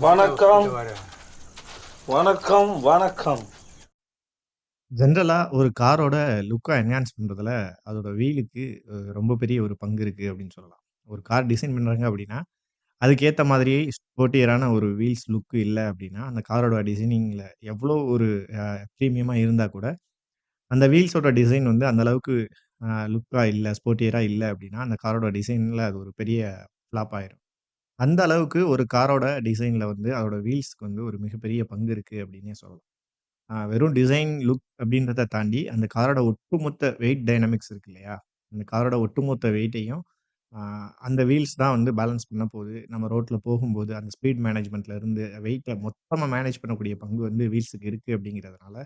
வணக்கம் வணக்கம் வணக்கம் ஜென்ரலா ஒரு காரோட லுக்கா என்ஹான்ஸ் பண்றதுல அதோட வீலுக்கு ரொம்ப பெரிய ஒரு பங்கு இருக்கு அப்படின்னு சொல்லலாம். ஒரு கார் டிசைன் பண்றாங்க அப்படின்னா, அதுக்கேற்ற மாதிரியே ஸ்போர்ட்டியரான ஒரு வீல்ஸ் லுக் இல்லை அப்படின்னா, அந்த காரோட டிசைனிங்ல எவ்வளோ ஒரு ப்ரீமியமாக இருந்தால் இருந்தா கூட, அந்த வீல்ஸோட டிசைன் வந்து அந்த அளவுக்கு அ லுக்கா இல்லை ஸ்போர்ட்டியரா அப்படின்னா, அந்த காரோட டிசைன்ல அது ஒரு பெரிய ஃப்ளாப் ஆயிரும். அந்த அளவுக்கு ஒரு காரோட டிசைன்ல வந்து அதோட வீல்ஸ்க்கு வந்து ஒரு மிகப்பெரிய பங்கு இருக்கு அப்படின்னே சொல்லலாம். வெறும் டிசைன், லுக் அப்படின்றத தாண்டி, அந்த காரோட ஒட்டுமொத்த வெயிட் டைனமிக்ஸ் இருக்கு இல்லையா? அந்த காரோட ஒட்டுமொத்த வெயிட்டையும் அந்த வீல்ஸ் தான் வந்து பேலன்ஸ் பண்ண போகுது. நம்ம ரோட்ல போகும்போது அந்த ஸ்பீட் மேனேஜ்மென்ட்ல இருந்து வெயிட்ட மொத்தமா மேனேஜ் பண்ணக்கூடிய பங்கு வந்து வீல்ஸுக்கு இருக்கு அப்படிங்கிறதுனால,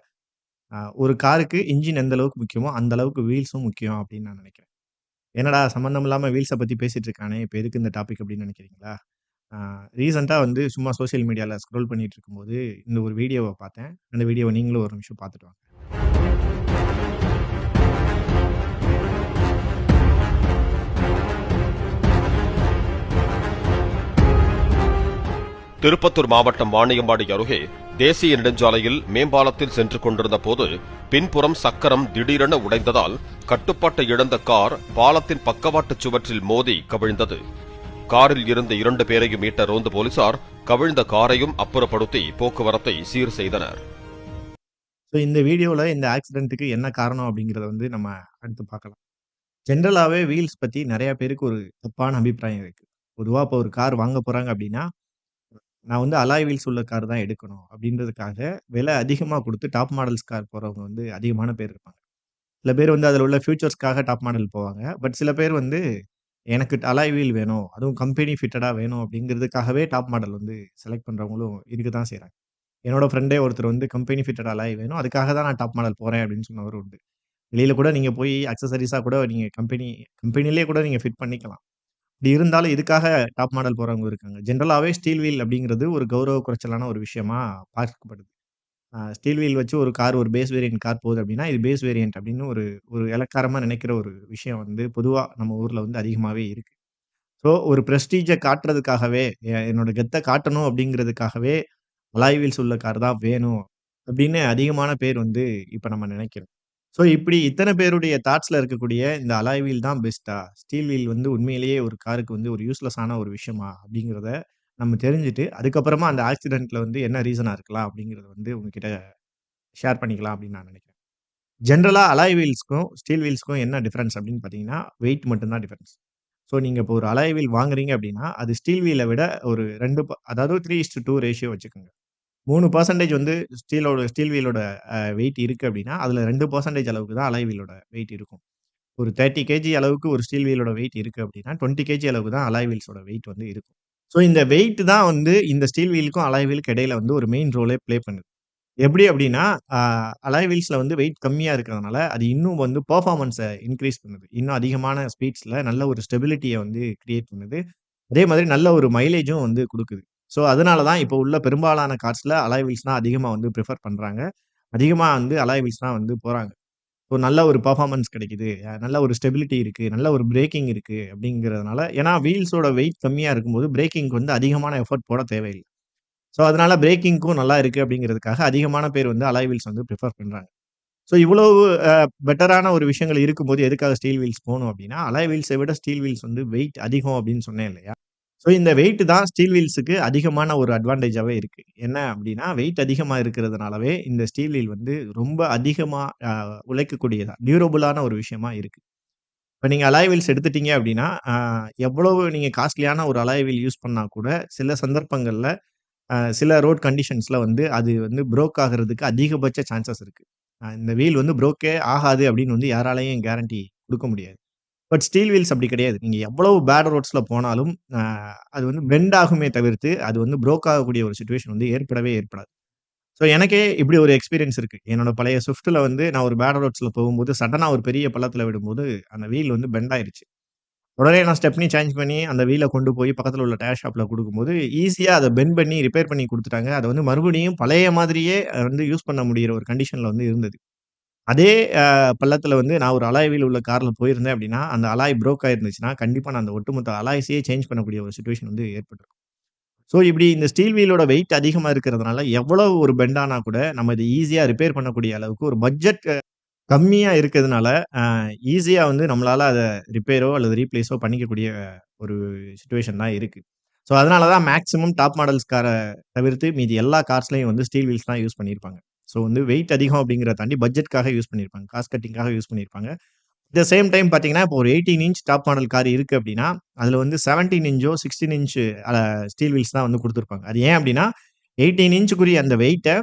ஒரு காருக்கு இன்ஜின் எந்த அளவுக்கு முக்கியமோ, அந்த அளவுக்கு வீல்ஸும் முக்கியம் அப்படின்னு நான் நினைக்கிறேன். என்னடா சம்மந்தம் இல்லாம வீல்ஸ பத்தி பேசிட்டு இருக்கானே, இப்ப எதுக்கு இந்த டாபிக் அப்படின்னு நினைக்கிறீங்களா? ரீசெண்டாக ரீசென்ட்டா வந்து சும்மா சோசியல் மீடியால ஸ்க்ரோல் பண்ணிட்டு இருக்கும்போது, இந்த ஒரு வீடியோவ பார்த்தேன். அந்த வீடியோவ நீங்களும் ஒரு நிமிஷம் பார்த்துட்டு வாங்க. திருப்பத்தூர் மாவட்டம் வாணியம்பாடி அருகே தேசிய நெடுஞ்சாலையில் மேம்பாலத்தில் சென்று கொண்டிருந்த போது பின்புறம் சக்கரம் திடீரென உடைந்ததால் கட்டுப்பாட்டை இழந்த கார் பாலத்தின் பக்கவாட்டு சுவற்றில் மோதி கவிழ்ந்தது காரில் இருந்த இரண்டு பேரையும் மீட்ட ரோந்து போலீசார் கவிழ்ந்த காரையும் அப்புறப்படுத்தி போக்குவரத்தை சீர் செய்தனர் ஸோ இந்த வீடியோல இந்த ஆக்சிடென்ட்டுக்கு என்ன காரணம் அப்படிங்கிறத வந்து நம்ம அடுத்து பார்க்கலாம். ஜென்ரலாவே வீல்ஸ் பத்தி நிறைய பேருக்கு ஒரு தப்பான அபிப்பிராயம் இருக்கு. பொதுவா இப்போ ஒரு கார் வாங்க போறாங்க அப்படின்னா, நான் வந்து அலாய் வீல்ஸ் உள்ள கார் தான் எடுக்கணும் அப்படின்றதுக்காக விலை அதிகமாக கொடுத்து டாப் மாடல்ஸ் கார் போகிறவங்க வந்து அதிகமான பேர் இருப்பாங்க. சில பேர் வந்து அதில் உள்ள ஃபியூச்சர்ஸ்க்காக டாப் மாடல் போவாங்க. பட் சில பேர் வந்து எனக்கு அலாய் வீல் வேணும். அதுவும் கம்பெனி ஃபிட்டடாக வேணும் அப்படிங்கிறதுக்காகவே டாப் மாடல் வந்து செலக்ட் பண்ணுறவங்களும் இருக்க தான் செய்கிறாங்க என்னோட ஃப்ரெண்டே ஒருத்தர் வந்து கம்பெனி ஃபிட்டட் அலாய் வேணும். அதுக்காக தான் நான் டாப் மாடல் போகிறேன் அப்படின்னு சொன்னவரும் உண்டு. வெளியில் கூட நீங்கள் போய் அக்சசரிஸாக கூட நீங்கள் கம்பெனி கம்பெனிலே கூட நீங்கள் ஃபிட் பண்ணிக்கலாம். இப்படி இருந்தாலும் இதுக்காக டாப் மாடல் போறவங்க இருக்காங்க. ஜென்ரலாகவே ஸ்டீல் வீல் அப்படிங்கிறது ஒரு கௌரவ குறைச்சலான ஒரு விஷயமா பார்க்கப்படுது. அ ஸ்டீல் வீல் வச்சு ஒரு கார் ஒரு பேஸ் வேரியன்ட் கார் போகுது அப்படின்னா, இது பேஸ் வேரியன்ட் அப்படின்னு ஒரு ஒரு எளக்காரமா நினைக்கிற ஒரு விஷயம் வந்து பொதுவா நம்ம ஊர்ல வந்து அதிகமாவே இருக்கு. ஸோ ஒரு பிரஸ்டீஜ காட்டுறதுக்காகவே, எ என்னோட கெத்த காட்டணும் அப்படிங்கிறதுக்காகவே அலாய் வீல்ஸ் உள்ள கார் தான் வேணும் அப்படின்னு அதிகமான பேர் வந்து இப்ப நம்ம நினைக்கிறோம். ஸோ இப்படி இத்தனை பேருடைய தாட்ஸ்ல இருக்கக்கூடிய இந்த அலாய் வீல் தான் பெஸ்ட்டா? ஸ்டீல் வீல் வந்து உண்மையிலேயே ஒரு காருக்கு வந்து ஒரு யூஸ்லெஸ்ஸான ஒரு விஷயமா? அப்படிங்கிறத நம்ம தெரிஞ்சுட்டு, அதுக்கப்புறமா அந்த ஆக்சிடென்ட்ல வந்து என்ன ரீசனாக இருக்கலாம் அப்படிங்கிறத வந்து உங்ககிட்ட ஷேர் பண்ணிக்கலாம் அப்படின்னு நான் நினைக்கிறேன். ஜென்ரலாக அலாய் வீல்ஸ்க்கும், ஸ்டீல் வீல்ஸ்க்கும் என்ன டிஃப்ரென்ஸ் அப்படின்னு பார்த்தீங்கன்னா, வெயிட் மட்டும்தான் டிஃப்ரென்ஸ் ஸோ நீங்கள் இப்போ ஒரு அலாய் வீல் வாங்குறீங்க அப்படின்னா, அது ஸ்டீல் வீலை விட ஒரு 2 ப அதாவது 3:2 ரேஷியோ வச்சுக்கோங்க. மூணு பர்சன்டேஜ் வந்து ஸ்டீலோட ஸ்டீல் வீலோட வெயிட் இருக்குது அப்படின்னா, அதில் ரெண்டு பர்சன்டேஜ் அளவுக்கு தான் அலாய் வீலோட வெயிட் இருக்கும். ஒரு 30 கேஜி அளவுக்கு ஒரு ஸ்டீல் வீலோட வெயிட் இருக்குது அப்படின்னா, 20 கேஜி அளவுக்கு தான் அலாய் வீல்ஸோட வெயிட் வந்து இருக்கும். ஸோ இந்த வெயிட் தான் வந்து இந்த ஸ்டீல் வீலுக்கும், அலாய் வீலுக்கு இடையில வந்து ஒரு மெயின் ரோலே ப்ளே பண்ணுது. எப்படி அப்படின்னா, அ அலாய் வந்து வெயிட் கம்மியாக இருக்கிறதுனால, அது இன்னும் வந்து பர்ஃபார்மன்ஸை இன்க்ரீஸ் பண்ணுது. இன்னும் அதிகமான ஸ்பீட்ஸில் நல்ல ஒரு ஸ்டெபிலிட்டியை வந்து கிரியேட் பண்ணுது. அதே மாதிரி நல்ல ஒரு மைலேஜும் வந்து கொடுக்குது ஸோ அதனால தான் இப்போ உள்ள பெரும்பாலான கார்ஸில் அலாய் வீல்ஸ் தான் வந்து ப்ரிஃபர் பண்ணுறாங்க அதிகமாக வந்து அலாய் வீல்ஸ் தான் வந்து போகிறாங்க ஸோ நல்ல ஒரு பெர்ஃபார்மன்ஸ் கிடைக்குது. நல்ல ஒரு ஸ்டெபிலிட்டி இருக்குது நல்ல ஒரு பிரேக்கிங் இருக்குது அப்படிங்கிறதுனால ஏன்னா வீல்ஸோட வெயிட் கம்மியாக இருக்கும்போது பிரேக்கிங்க்கு வந்து அதிகமான எஃபோர்ட் போட தேவையில்லை. ஸோ அதனால பிரேக்கிங்க்கும் நல்லா இருக்குது அப்படிங்கிறதுக்காக அதிகமான பேர் வந்து அலாய் வீல்ஸ் வந்து ப்ரிஃபர் பண்ணுறாங்க ஸோ இவ்வளோ பெட்டரான ஒரு விஷயங்கள் இருக்கும்போது எதுக்காக ஸ்டீல் வீல்ஸ் போகணும் அப்படின்னா, அலாய் வீல்ஸை விட ஸ்டீல் வீல்ஸ் வந்து வெயிட் அதிகம் அப்படின்னு சொன்னேன் இல்லையா? ஸோ இந்த வெயிட் தான் ஸ்டீல் வீல்ஸுக்கு அதிகமான ஒரு அட்வான்டேஜாவே இருக்கு. என்ன அப்படின்னா, வெயிட் அதிகமா இருக்கிறதுனாலவே இந்த ஸ்டீல் வீல் வந்து ரொம்ப அதிகமா அ உழைக்கக்கூடியதா, ஒரு விஷயமா இருக்கு. இப்ப நீங்க அலாய் வீல்ஸ் எடுத்துட்டீங்க அப்படின்னா, அ எவ்வளவு நீங்க காஸ்ட்லியான ஒரு அலாய் வீல் யூஸ் பண்ணா கூட, சில சந்தர்ப்பங்கள்ல அ சில ரோட் கண்டிஷன்ஸ்ல வந்து அது வந்து ப்ரோக் ஆகுறதுக்கு அதிகபட்ச சான்சஸ் இருக்கு. அ இந்த வீல் வந்து ப்ரோக்கே ஆகாது அப்படின்னு வந்து யாராலயும் கேரண்டி குடுக்க முடியாது. பட் ஸ்டீல் வீல்ஸ் அப்படி கிடையாது. நீங்கள் எவ்வளவு பேட் ரோட்ஸில் போனாலும், அது வந்து பெண்ட் ஆகுமே தவிர்த்து, அது வந்து ப்ரோக் ஆகக்கூடிய ஒரு சுச்சுவேஷன் வந்து ஏற்படவே ஏற்படாது. ஸோ எனக்கே இப்படி ஒரு எக்ஸ்பீரியன்ஸ் இருக்குது என்னோட பழைய ஸ்விஃப்ட்டில் வந்து நான் ஒரு பேட் ரோட்ஸில் போகும்போது, சடனாக ஒரு பெரிய பள்ளத்தில் விடும்போது, அந்த வீல் வந்து பெண்ட் ஆயிடுச்சு உடனே நான் ஸ்டெப்னி சேஞ்ச் பண்ணி, அந்த வீலை கொண்டு போய் பக்கத்தில் உள்ள டயர் ஷாப்பில் கொடுக்கும்போது ஈஸியாக அதை பெண்ட் பண்ணி ரிப்பேர் பண்ணி கொடுத்துட்டாங்க அதை வந்து மறுபடியும் பழைய மாதிரியே வந்து யூஸ் பண்ண முடியிற ஒரு கண்டிஷனில் வந்து இருந்தது. அதே பள்ளத்தில் வந்து நான் ஒரு அலாய்வில் உள்ள காரில் போயிருந்தேன் அப்படின்னா, அந்த அலாய் ப்ரோக் ஆயிருந்துச்சுன்னா, கண்டிப்பாக நான் அந்த ஒட்டுமொத்த அலாய்ஸையே சேஞ்ச் பண்ணக்கூடிய ஒரு சுச்சுவேஷன் வந்து ஏற்பட்டிருக்கும் ஸோ இப்படி இந்த ஸ்டீல் வீலோட வெயிட் அதிகமாக இருக்கிறதுனால, எவ்வளோ ஒரு பெண்டானா கூட நம்ம இது ஈஸியாக ரிப்பேர் பண்ணக்கூடிய அளவுக்கு ஒரு பட்ஜெட் கம்மியாக இருக்கிறதுனால, ஈஸியாக வந்து நம்மளால் அதை ரிப்பேரோ அல்லது ரீப்ளேஸோ பண்ணிக்கக்கூடிய ஒரு சுச்சுவேஷன் தான் இருக்குது ஸோ அதனால தான் மேக்ஸிமம் டாப் மாடல்ஸ் காரை தவிர்த்து மீதி எல்லா கார்ஸ்லையும் வந்து ஸ்டீல் வீல்ஸ் தான் யூஸ் பண்ணியிருப்பாங்க. ஸோ வந்து வெயிட் அதிகம் அப்படிங்கிற தாண்டி பட்ஜெட்காக யூஸ் பண்ணியிருப்பாங்க. காஸ்ட் கட்டிங்காக யூஸ் பண்ணியிருப்பாங்க. த சேம் டைம் பார்த்தீங்கன்னா, இப்போ ஒரு 18 இன்ச் டாப் மாடல் கார் இருக்குது அப்படின்னா, அதில் வந்து 17 இன்ச்சோ, சிக்ஸ்டீன் இன்ச்சு ஸ்டீல் வீல்ஸ் தான் வந்து கொடுத்துருப்பாங்க அது ஏன் அப்படின்னா, 18 இன்ச்சுக்குரிய அந்த வெயிட்டை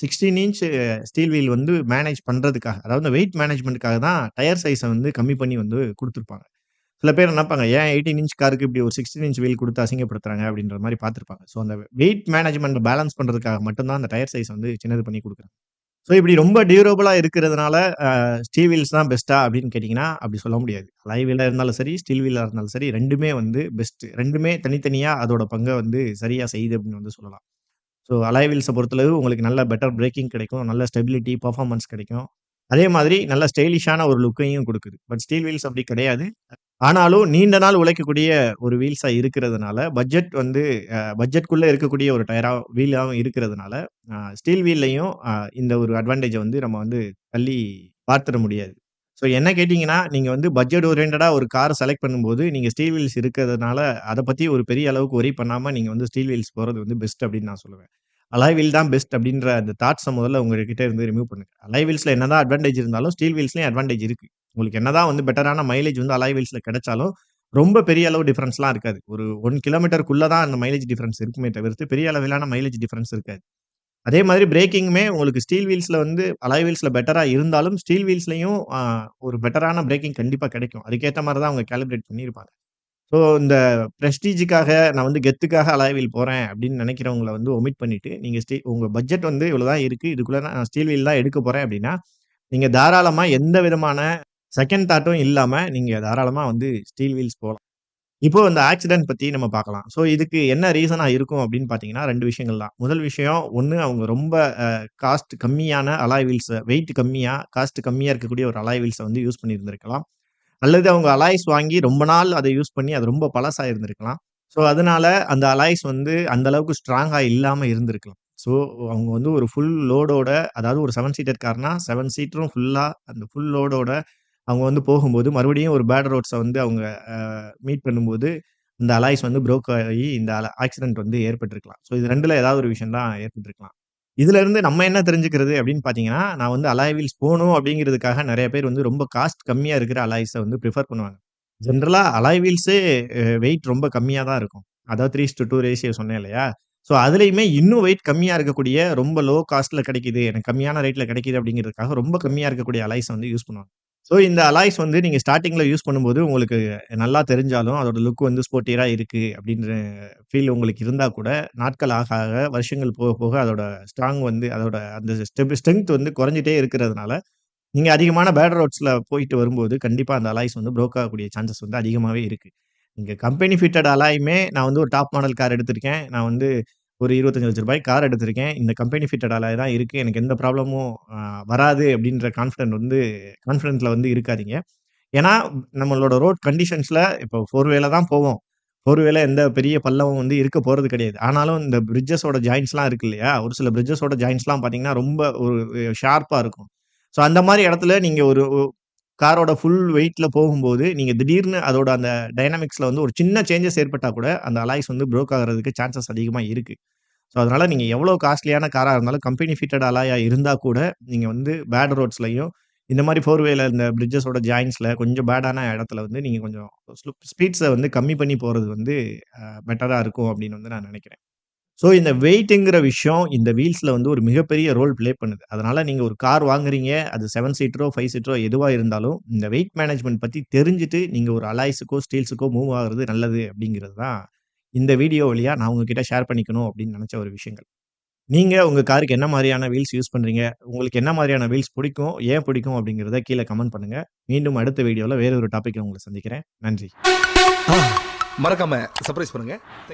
சிக்ஸ்டீன் இன்ச் ஸ்டீல் வீல் வந்து மேனேஜ் பண்ணுறதுக்காக அதாவது வெயிட் மேனேஜ்மெண்ட்டுக்காக தான் டயர் சைஸை வந்து கம்மி பண்ணி வந்து கொடுத்துருப்பாங்க சில பேர் நினைப்பாங்க ஏன் 18 இன்ச் காருக்கு இப்படி ஒரு 16 இன்ச் வீல் கொடுத்து அசிங்கப்படுத்துறாங்க அப்படின்ற மாதிரி பார்த்திருப்பாங்க. ஸோ அந்த வெயிட் மேனேஜ்மெண்ட் பேலன்ஸ் பண்ணுறதுக்காக மட்டும் தான் அந்த டயர் சைஸ் வந்து சின்னது பண்ணி கொடுக்குறாங்க ஸோ இப்படி ரொம்ப டியூரபிளா இருக்கிறதுனால, ஸ்டீல் வீல்ஸ் தான் பெஸ்ட்டா அப்படின்னு கேட்டிங்கன்னா அப்படி சொல்ல முடியாது. அலை வீலாக இருந்தாலும் சரி, ஸ்டீல் வீலாக இருந்தாலும் சரி ரெண்டுமே வந்து பெஸ்ட்டு ரெண்டுமே தனித்தனியாக அதோட பங்கை வந்து சரியாக செய்யுது அப்படின்னு வந்து சொல்லலாம். ஸோ அலாய் வீல்ஸை பொறுத்தளவு உங்களுக்கு நல்ல பெட்டர் பிரேக்கிங் கிடைக்கும். நல்ல ஸ்டெபிலிட்டி, பர்ஃபார்மன்ஸ் கிடைக்கும். அதே மாதிரி நல்ல ஸ்டைலிஷான ஒரு லுக்கையும் கொடுக்குது பட் ஸ்டீல் வீல்ஸ் அப்படி கிடையாது. ஆனாலும் நீண்ட நாள் உழைக்கக்கூடிய ஒரு வீல்ஸா இருக்கிறதுனால, பட்ஜெட் வந்து அ பட்ஜெட்குள்ள இருக்கக்கூடிய ஒரு டயரா வீலாவும் இருக்கிறதுனால, அ ஸ்டீல் வீல்லயும் அ இந்த ஒரு அட்வான்டேஜ வந்து நம்ம வந்து தள்ளி பார்த்துற முடியாது. ஸோ என்ன கேட்டீங்கன்னா, நீங்க வந்து பட்ஜெட் ஓரியன்டடா ஒரு கார் செலக்ட் பண்ணும்போது, நீங்க ஸ்டீல் வீல்ஸ் இருக்கிறதுனால, அத பத்தி ஒரு பெரிய அளவுக்கு வொரி பண்ணாம நீங்க வந்து ஸ்டீல் வீல்ஸ் போறது வந்து பெஸ்ட் அப்படின்னு நான் சொல்லுவேன். அலாய் வீல் தான் பெஸ்ட் அப்படின்ற அந்த தாட்ஸ முதல்ல உங்ககிட்ட இருந்து ரிமூவ் பண்ணுங்க. அலாய் வீல்ஸ்ல என்னதான் அட்வான்டேஜ் இருந்தாலும், ஸ்டீல் வீல்ஸ்லயும் அட்வான்டேஜ் இருக்கு. உங்களுக்கு என்னதான் வந்து பெட்டரான மைலேஜ் வந்து அலாய் வீல்ஸ்ல கிடைச்சாலும், ரொம்ப பெரிய அளவு டிஃப்ரென்ஸ்லாம் இருக்காது. ஒரு ஒன் கிலோமீட்டருக்குள்ளே தான் அந்த மைலேஜ் டிஃப்ரென்ஸ் இருக்குமே தவிர்த்து, பெரிய அளவிலான மைலேஜ் டிஃப்ரென்ஸ் இருக்காது. அதே மாதிரி பிரேக்கிங்குமே உங்களுக்கு ஸ்டீல் வீல்ஸில் வந்து அலாய் வீல்ஸில் பெட்டராக இருந்தாலும், ஸ்டீல் வீல்ஸ்லையும் ஒரு பெட்டரான பிரேக்கிங் கண்டிப்பாக கிடைக்கும். அதுக்கேற்ற மாதிரி தான் அவங்க கேல்குலேட் பண்ணியிருப்பாங்க. ஸோ இந்த ப்ரெஸ்டீஜுக்காக நான் வந்து கெத்துக்காக அலாய் போகிறேன் அப்படின்னு நினைக்கிறவங்கள வந்து ஒமிட் பண்ணிவிட்டு நீங்கள் ஸ்டீ உங்கள் பட்ஜெட் வந்து இவ்வளோ தான் இருக்குது இதுக்குள்ளே நான் ஸ்டீல் வீல் தான் எடுக்க போகிறேன் அப்படின்னா, நீங்கள் தாராளமாக எந்த விதமான செகண்ட் தாட்டும் இல்லாமல் நீங்கள் தாராளமாக வந்து ஸ்டீல் வீல்ஸ் போகலாம் இப்போ இந்த ஆக்சிடென்ட் பற்றி நம்ம பார்க்கலாம். ஸோ இதுக்கு என்ன ரீசனாக இருக்கும் அப்படின்னு பார்த்தீங்கன்னா, ரெண்டு விஷயங்கள் தான். முதல் விஷயம், ஒன்று அவங்க ரொம்ப காஸ்ட் கம்மியான அலாய் வீல்ஸை வெயிட் கம்மியாக காஸ்ட் கம்மியாக இருக்கக்கூடிய ஒரு அலாய் வீல்ஸை வந்து யூஸ் பண்ணியிருந்திருக்கலாம். அல்லது அவங்க அலாய்ஸ் வாங்கி ரொம்ப நாள் அதை யூஸ் பண்ணி அது ரொம்ப பழசாக இருந்திருக்கலாம். ஸோ அதனால அந்த அலாய்ஸ் வந்து அந்த அளவுக்கு ஸ்ட்ராங்காக இல்லாமல் இருந்திருக்கலாம். ஸோ அவங்க வந்து ஒரு ஃபுல் லோடோட அதாவது ஒரு செவன் சீட்டர் கார்னா 7 சீட்டரும் ஃபுல்லாக அந்த ஃபுல் லோடோட அவங்க வந்து போகும்போது, மறுபடியும் ஒரு பேட் ரோட்ஸை வந்து அவங்க மீட் பண்ணும்போது, இந்த அலாய்ஸ் வந்து ப்ரோக் ஆகி இந்த அல ஆக்சிடென்ட் வந்து ஏற்பட்டிருக்கலாம். ஸோ இது ரெண்டுல ஏதாவது ஒரு விஷயம் தான் ஏற்பட்டிருக்கலாம். இதிலிருந்து நம்ம என்ன தெரிஞ்சுக்கிறது அப்படின்னு பார்த்தீங்கன்னா, நான் வந்து அலாய் வீல்ஸ் போகணும் அப்படிங்கிறதுக்காக நிறைய பேர் வந்து ரொம்ப காஸ்ட் கம்மியா இருக்கிற அலாய்ஸை வந்து ப்ரிஃபர் பண்ணுவாங்க. ஜென்ரலாக அலாய் வீல்ஸே வெயிட் ரொம்ப கம்மியா தான் இருக்கும். அதாவது 3:2 ரேஷியோ சொன்னேன் இல்லையா? ஸோ அதுலேயுமே இன்னும் வெயிட் கம்மியா இருக்கக்கூடிய ரொம்ப லோ காஸ்ட்ல கிடைக்குது. எனக்கு கம்மியான ரேட்ல கிடைக்குது அப்படிங்கிறதுக்காக ரொம்ப கம்மியா இருக்கக்கூடிய அலாய்ஸ வந்து யூஸ் பண்ணுவாங்க. ஸோ இந்த அலாய்ஸ் வந்து நீங்கள் ஸ்டார்டிங்கில் யூஸ் பண்ணும்போது உங்களுக்கு நல்லா தெரிஞ்சாலும், அதோட லுக் வந்து ஸ்போர்ட்டியராக இருக்குது அப்படின்ற ஃபீல் உங்களுக்கு இருந்தால் கூட, நாட்கள் ஆக ஆக வருஷங்கள் போக போக அதோட ஸ்ட்ராங் வந்து அதோட அந்த ஸ்டெப் ஸ்ட்ரென்த் வந்து குறைஞ்சிட்டே இருக்கிறதுனால, நீங்கள் அதிகமான பேட் ரோட்ஸில் போயிட்டு வரும்போது, கண்டிப்பாக அந்த அலாய்ஸ் வந்து ப்ரோக் ஆகக்கூடிய சான்சஸ் வந்து அதிகமாகவே இருக்குது இங்கே கம்பெனி ஃபிட்டட் அலாயுமே நான் வந்து ஒரு டாப் மாடல் கார் எடுத்திருக்கேன். நான் வந்து ஒரு இருபத்தஞ்சு லட்ச ரூபாய் கார் எடுத்திருக்கேன். இந்த கம்பெனி ஃபிட்டடால தான் இருக்குது எனக்கு எந்த ப்ராப்ளமும் வராது அப்படின்ற கான்ஃபிடென்ட் வந்து கான்ஃபிடென்ட்ல வந்து இருக்காதீங்க. ஏன்னா, நம்மளோட ரோட் கண்டிஷன்ஸில் இப்போ ஃபோர் வேல தான் போவோம். ஃபோர் வேல எந்த பெரிய பள்ளமும் வந்து இருக்க போகிறது கிடையாது. ஆனாலும் இந்த பிரிட்ஜஸோட ஜாயின்ஸ்லாம் இருக்கு இல்லையா? ஒரு சில பிரிட்ஜஸோட ஜாயின்ஸ்லாம் பார்த்தீங்கன்னா, ரொம்ப ஒரு ஷார்ப்பாக இருக்கும். ஸோ அந்த மாதிரி இடத்துல நீங்கள் ஒரு காரோட ஃபுல் வெயிட்டில் போகும்போது, நீங்கள் திடீர்னு அதோட அந்த டைனாமிக்ஸில் வந்து ஒரு சின்ன சேஞ்சஸ் ஏற்பட்டால் கூட, அந்த அலாய்ஸ் வந்து ப்ரோக் ஆகிறதுக்கு சான்சஸ் அதிகமாக இருக்குது ஸோ அதனால் நீங்கள் எவ்வளோ காஸ்ட்லியான காராக இருந்தாலும், கம்பெனி ஃபிட்டட் அலாயா இருந்தால் கூட, நீங்கள் வந்து பேட் ரோட்ஸ்லையும் இந்த மாதிரி ஃபோர் வேல இந்த பிரிட்ஜஸோட ஜாயின்ஸில் கொஞ்சம் பேடான இடத்துல வந்து நீங்கள் கொஞ்சம் ஸ்லு ஸ்பீட்ஸை வந்து கம்மி பண்ணி போகிறது வந்து பெட்டராக இருக்கும் அப்படின்னு வந்து நான் நினைக்கிறேன் ஸோ இந்த வெயிட்டுங்கிற விஷயம் இந்த வீல்ஸில் வந்து ஒரு மிகப்பெரிய ரோல் ப்ளே பண்ணுது. அதனால் நீங்கள் ஒரு கார் வாங்குறீங்க. அது செவன் சீட்டரோ, ஃபைவ் சீட்டரோ எதுவாக இருந்தாலும், இந்த வெயிட் மேனேஜ்மெண்ட் பற்றி தெரிஞ்சுட்டு, நீங்கள் ஒரு அலாய்ஸுக்கோ, ஸ்டீல்ஸுக்கோ மூவ் ஆகுறது நல்லது அப்படிங்கிறது தான், இந்த வீடியோ வழியாக நான் உங்ககிட்ட ஷேர் பண்ணிக்கணும் அப்படின்னு நினச்ச ஒரு விஷயங்கள். நீங்கள் உங்கள் காருக்கு என்ன மாதிரியான வீல்ஸ் யூஸ் பண்ணுறீங்க உங்களுக்கு என்ன மாதிரியான வீல்ஸ் பிடிக்கும்? ஏன் பிடிக்கும்? அப்படிங்கிறத கீழே கமெண்ட் பண்ணுங்கள் மீண்டும் அடுத்த வீடியோவில் வேறு ஒரு டாப்பிக்கில் உங்களை சந்திக்கிறேன். நன்றி. மறக்காம சர்ப்ரைஸ் பண்ணுங்க. Thank you.